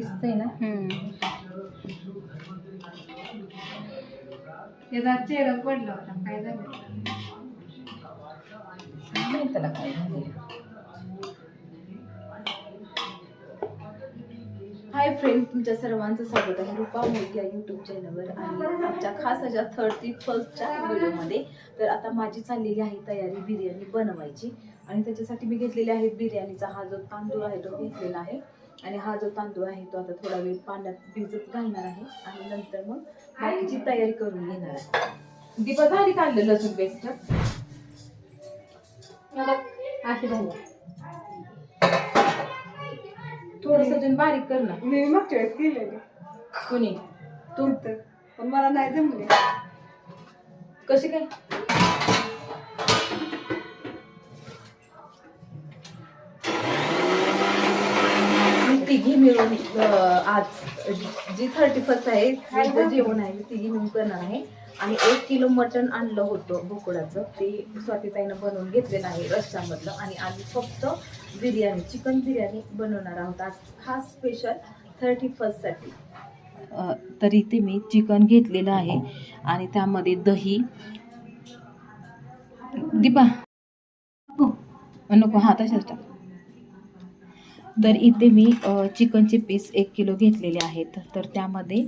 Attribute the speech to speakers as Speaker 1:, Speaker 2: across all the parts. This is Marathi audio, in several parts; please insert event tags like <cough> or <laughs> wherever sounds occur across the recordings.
Speaker 1: दिसतंय ना?
Speaker 2: हम्म.
Speaker 1: त्याचा चेहरा पडला होता काय झालं? काय माहीत त्याला काय झालं हाय फ्रेंड तुमच्या सर्वांचं स्वागत आहे. रुपा मोदी या यूट्यूब चॅनलवर आणि आमच्या खास अशा थर्टी फर्स्टच्या व्हिडिओमध्ये तर आता माझी चाललेली आहे तयारी बिर्याणी बनवायची. आणि त्याच्यासाठी मी घेतलेली आहे बिर्याणीचा हा जो तांदूळ आहे तो घेतलेला आहे. आणि हा जो तांदूळ आहे तो आता थोडा वेळ पाण्यात भिजत घालणार आहे आणि नंतर मग बाकीची तयारी करून घेणार आहे. दीपा झाली काढलं लसूण पेस्ट
Speaker 2: अशी झाली
Speaker 1: थोडस अजून बारीक कर ना.
Speaker 3: मी मागच्या वेळेस केलेली
Speaker 1: कुणी? तू.
Speaker 3: तर पण मला नाही जमले.
Speaker 1: कशी काय? तिघी मिळून आज जी थर्टी फर्स्ट आहे तिचं जेवण आहे तिघी मिळून करणार आहे. आणि एक किलो मटण आणलं होतं बोकडाचं. ते स्वातीताईनं बनवून घेतलेलं आहे रस्त्यामधलं. आणि आम्ही फक्त बिर्याणी चिकन बिर्याणी बनवणार आहोत. आज खास स्पेशल थर्टी फर्स्टसाठी तर इथे मी चिकन घेतलेलं आहे. आणि त्यामध्ये दही. दीपा नको हा तशाच टाक. तर इथे मी चिकनचे पीस एक किलो घेतलेले आहेत. तर त्यामध्ये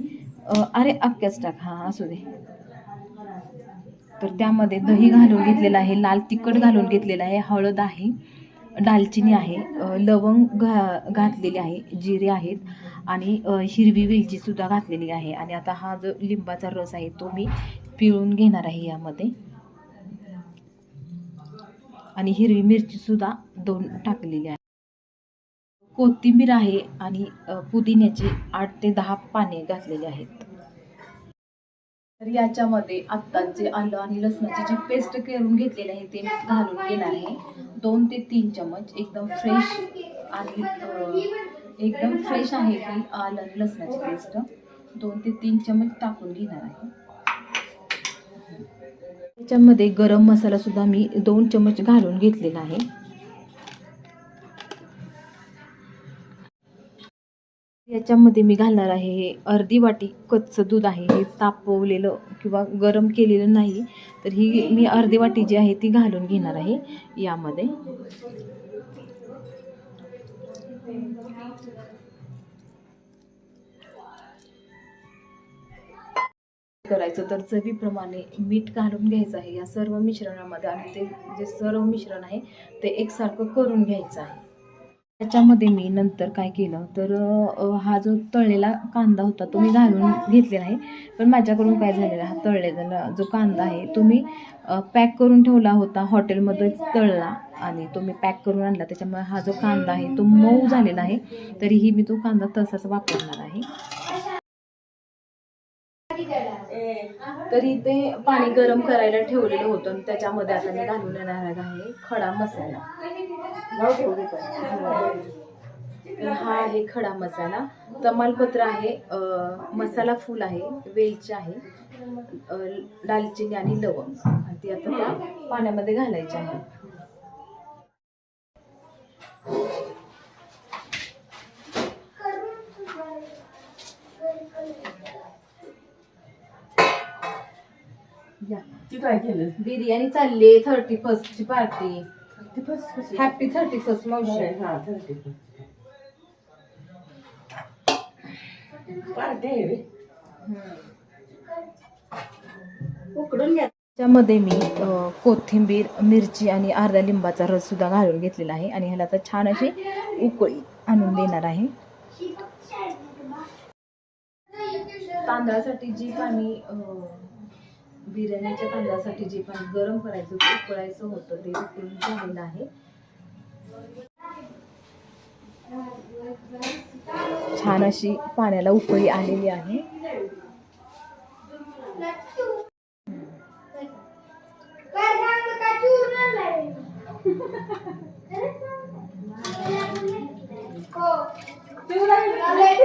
Speaker 1: अरे अख्ख्याच टाक. हां असू दे. तर त्यामध्ये दही घालून घेतलेलं आहे लाल तिखट घालून घेतलेलं आहे हळद आहे दालचिनी आहे लवंग घा घातलेली आहे जिरे आहेत आणि हिरवी वेलचीसुद्धा घातलेली आहे. आणि आता हा जो लिंबाचा रस आहे तो मी पिळून घेणार आहे यामध्ये. आणि हिरवी मिरचीसुद्धा दोन टाकलेली आहे. कोथिंबीर आहे आणि पुदिन्याची आठ ते दहा पाने घातलेली आहेत. तर याच्यामध्ये आत्ताच जे आलं आणि लसणाची जी पेस्ट करून घेतलेली आहे ते घालून घेणार आहे. दोन ते तीन चमच एकदम फ्रेश आणि एकदम फ्रेश आहे ती आलं आणि लसणाची पेस्ट. दोन ते तीन चमच टाकून घेणार आहे. त्याच्यामध्ये गरम मसाला सुद्धा मी दोन चमच घालून घेतलेला आहे. याच्यामध्ये मी घालणार आहे हे अर्धी वाटी कच्चं दूध आहे हे तापवलेलं किंवा गरम केलेलं नाही तर ही मी अर्धी वाटी जी आहे ती घालून घेणार आहे यामध्ये. करायचं तर चवीप्रमाणे मीठ घालून घ्यायचं आहे. या सर्व मिश्रणामध्ये आणि ते जे सर्व मिश्रण आहे ते एकसारखं करून घ्यायचं आहे. त्याच्यामध्ये मी नंतर काय केलं तर हा जो तळलेला कांदा होता तो मी घालून घेतलेला आहे. पण माझ्याकडून काय झालेला हा तळलेला जो कांदा आहे तो मी पॅक करून ठेवला होता हॉटेलमध्येच तळला आणि तो मी पॅक करून आणला. त्याच्यामुळे हा जो कांदा आहे तो मऊ झालेला आहे. तरीही मी तो कांदा तसाच वापरणार आहे. तरी ते पाणी गरम करायला ठेवलेलं होतं आणि त्याच्यामध्ये आता मी घालून येणार आहे खडा मसाला. तर हा आहे खडा मसाला. तमालपत्र आहे मसाला फूल आहे वेलची आहे दालचिनी आणि लवंग. ती आता त्या पाण्यामध्ये घालायची आहे या
Speaker 3: ती काय केलं
Speaker 1: बिर्याणी चालली थर्टी फर्स्टची पार्टी
Speaker 3: ती फस्ट कशी?
Speaker 1: हॅपी थर्टी फर्स्ट मावशी
Speaker 3: हा थर्टी पार्टी आहे रे. उकडून घ्या.
Speaker 1: त्याच्यामध्ये मी कोथिंबीर मिरची आणि अर्धा लिंबाचा रस सुद्धा घालून घेतलेला आहे आणि ह्याला आता छान अशी उकळी आणून देणार आहे. तांदळासाठी जी पाणी बिर्याणीच्या तांदळासाठी जे पाणी गरम करायचं ते उकळायचं होतं ते उकळून झालेलं आहे. छान अशी पाण्याला उकळी आलेली आहे. <laughs>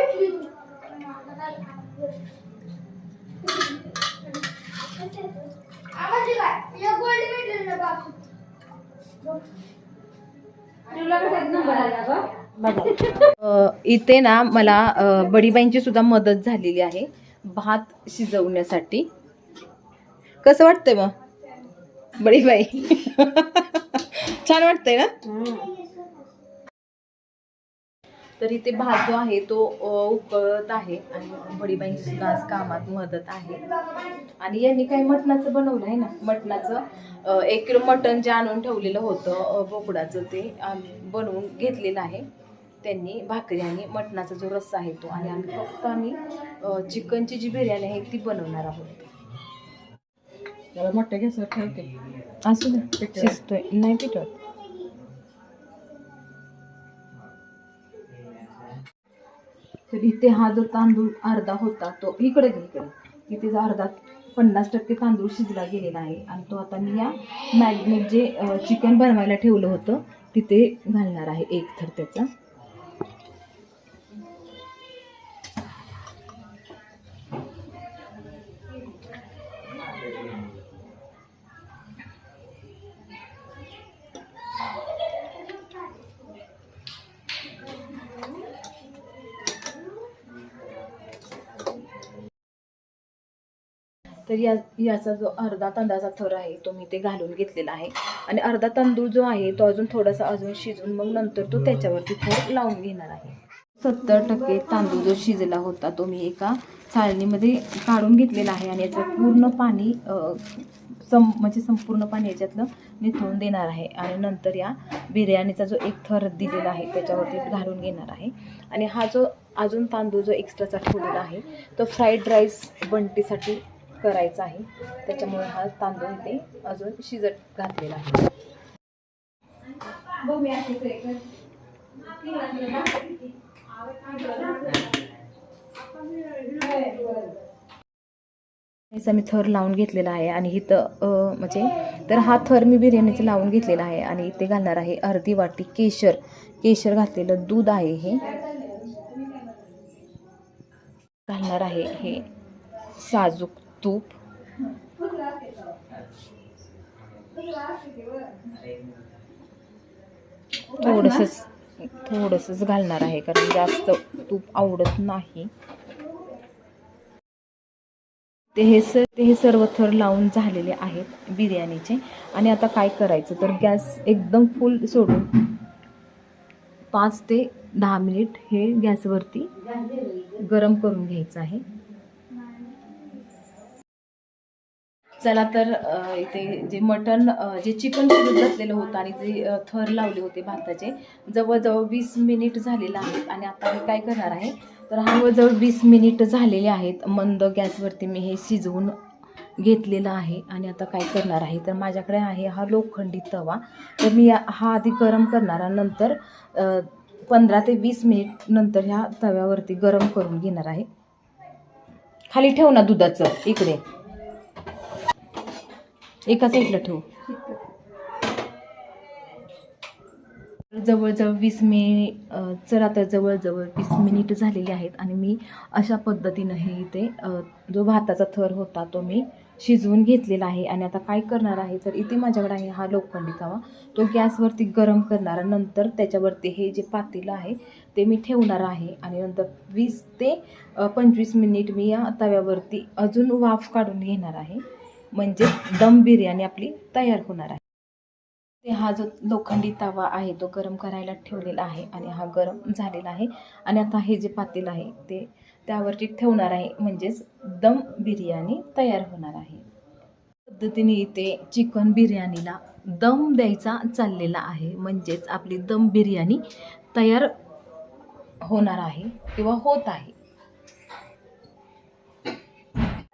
Speaker 1: इथे ना मला बडीबाईंची सुद्धा मदत झालेली आहे. भात शिजवण्यासाठी. कसं वाटतंय मग? बडीबाई. <laughs> छान वाटतंय ना? तर इथे भात जो आहे तो उकळत आहे आणि बडीबाईंची सुद्धा आज कामात मदत आहे. आणि यांनी काही मटणाचं बनवलं आहे ना मटणाचं एक किलो मटण जे आणून ठेवलेलं होतं बोकडाचं ते आम्ही बनवून घेतलेलं आहे. त्यांनी भाकरी आणि मटणाचा जो रस्सा आहे तो आणि आम्ही फक्त आम्ही चिकनची जी बिर्याणी आहे ती बनवणार आहोत.
Speaker 3: त्याला मोठ्या गॅसवर ठेवते.
Speaker 1: असू दे
Speaker 3: पिठं.
Speaker 1: शिजतोय. नाही पिठवत तर इथे हा जो तांदूळ अर्धा होता तो इकडे इकडे. इथे जो अर्धा पन्नास टक्के तांदूळ शिजला गेलेला आहे. आणि तो आता मी या मॅग्नेट जे चिकन बनवायला ठेवलं होतं तिथे घालणार आहे एक थर त्याचा. तर या याचा जो अर्धा तांदळाचा थर आहे तो मी ते घालून घेतलेला आहे. आणि अर्धा तांदूळ जो आहे तो अजून थोडासा अजून शिजून मग नंतर तो त्याच्यावरती थर लावून घेणार आहे. सत्तर टक्के तांदूळ जो शिजला होता तो मी एका चाळणीमध्ये काढून घेतलेला आहे आणि याचं पूर्ण पाणी सम म्हणजे संपूर्ण पाणी याच्यातलं निथळून देणार आहे. आणि नंतर या बिर्याणीचा जो एक थर दिलेला आहे त्याच्यावरती घालून घेणार आहे. आणि हा जो अजून तांदूळ जो एक्स्ट्राचा ठेवलेला आहे तो फ्राईड राईस बंटीसाठी करायचा आहे. त्याच्यामुळे हा तांदूळ इथे अजून शिजत घातलेला आहे. याचा मी थर लावून घेतलेला आहे आणि इथं म्हणजे तर हा थर मी बिर्याणीचा लावून घेतलेला आहे आणि इथे घालणार आहे अर्धी वाटी केशर. केशर घातलेलं दूध आहे हे. घालणार आहे हे साजूक तूप थोडंसंच थोडंसंच घालणार आहे कारण जास्त तूप आवडत नाही. ते हे सर ते हे सर्व थर लावून झालेले आहेत बिर्याणीचे. आणि आता काय करायचं? तर गॅस एकदम फुल सोडून पाच ते दहा मिनिट हे गॅसवरती गरम करून घ्यायचं आहे. चला तर इथे जे मटण जे चिकन शिजत घातलेलं होतं आणि जे थर लावले होते भाताचे जवळजवळ वीस मिनिट झालेलं आहेत आणि आता मी काय करणार आहे? तर हा जवळ वीस मिनिट झालेले आहेत. मंद गॅसवरती मी हे शिजवून घेतलेलं आहे आणि आता काय करणार आहे? तर माझ्याकडे आहे हा लोखंडी तवा. तर मी हा आधी गरम करणार नंतर पंधरा ते वीस मिनिट नंतर ह्या तव्यावरती गरम करून घेणार आहे. खाली ठेव ना दुधाचं इकडे. एका साईडला ठेवू. जवळजवळ वीस मिनिट चला तर जवळजवळ वीस मिनिट झालेली आहेत आणि मी अशा पद्धतीनं हे इथे जो भाताचा थर होता तो मी शिजवून घेतलेला आहे आणि आता काय करणार आहे तर इथे माझ्याकडे आहे हा लोखंडी तवा. तो गॅसवरती गरम करणार नंतर त्याच्यावरती हे जे पातेलं आहे ते मी ठेवणार आहे आणि नंतर वीस ते पंचवीस मिनिट मी या तव्यावरती अजून वाफ काढून घेणार आहे. म्हणजे दम बिर्याणी आपली तयार होणार आहे. ते हा जो लोखंडी तवा आहे तो गरम करायला ठेवलेला आहे आणि हा गरम झालेला आहे. आणि आता हे जे पातेल आहे ते त्यावरती ठेवणार आहे. म्हणजेच दम बिर्याणी तयार होणार आहे. पद्धतीने इथे चिकन बिर्याणीला दम द्यायचा चाललेला आहे. म्हणजेच आपली दम बिर्याणी तयार होणार आहे किंवा होत आहे.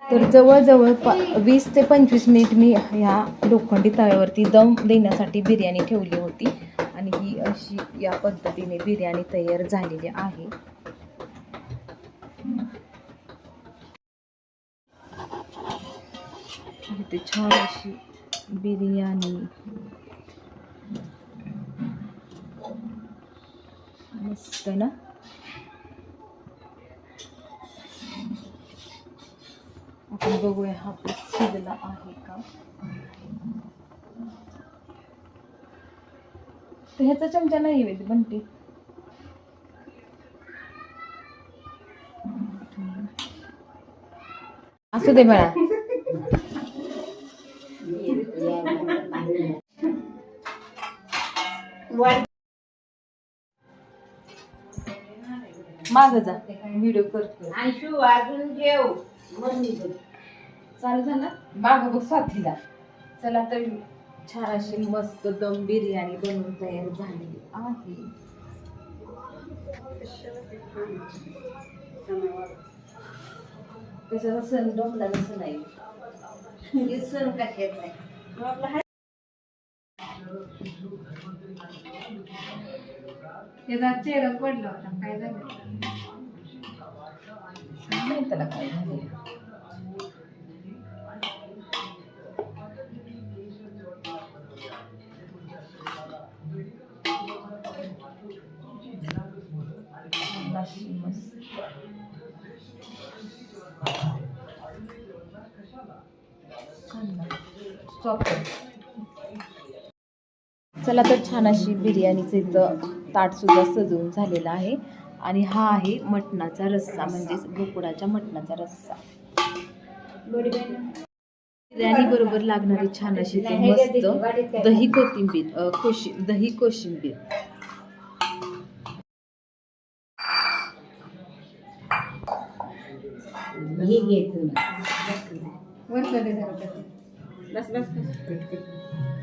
Speaker 1: तर जवळजवळ प वीस ते पंचवीस मिनिट मी ह्या लोखंडी तव्यावरती दम देण्यासाठी बिर्याणी ठेवली होती. आणि ही अशी या पद्धतीने बिर्याणी तयार झालेली आहे. इथे छान अशी बिर्याणी. मस्त ना? आपण बघूया हा पीस शिजला आहे का? ह्याचा चमचा नाही वेद बनते असू दे बाळा. माग जा व्हिडिओ करतो.
Speaker 2: आशू वाजून जेव. मम्मी
Speaker 1: चालू झाला माग बघ स्वातीला. चला तर. छान अशी मस्त दम बिर्याणी बनवून तयार झालेली आहे. त्याचा सण डोंगला नसं नाही.
Speaker 2: सण कशाचा आहे त्याचा चेहरा पडला होता. काय झालं?
Speaker 1: त्याला काय झाले चला तर छान अशी बिर्याणीचं इथं ताटसुद्धा सजवून झालेलं आहे. आणि हा आहे मटणाचा रस्सा म्हणजेच गोकुळाच्या मटणाचा रस्सा. बिर्याणी बरोबर लागणारी छान अशी मस्त दही कोथिंबीर कोशि दही कोशिंबीर.
Speaker 2: हे घे तुला
Speaker 3: बस बस बस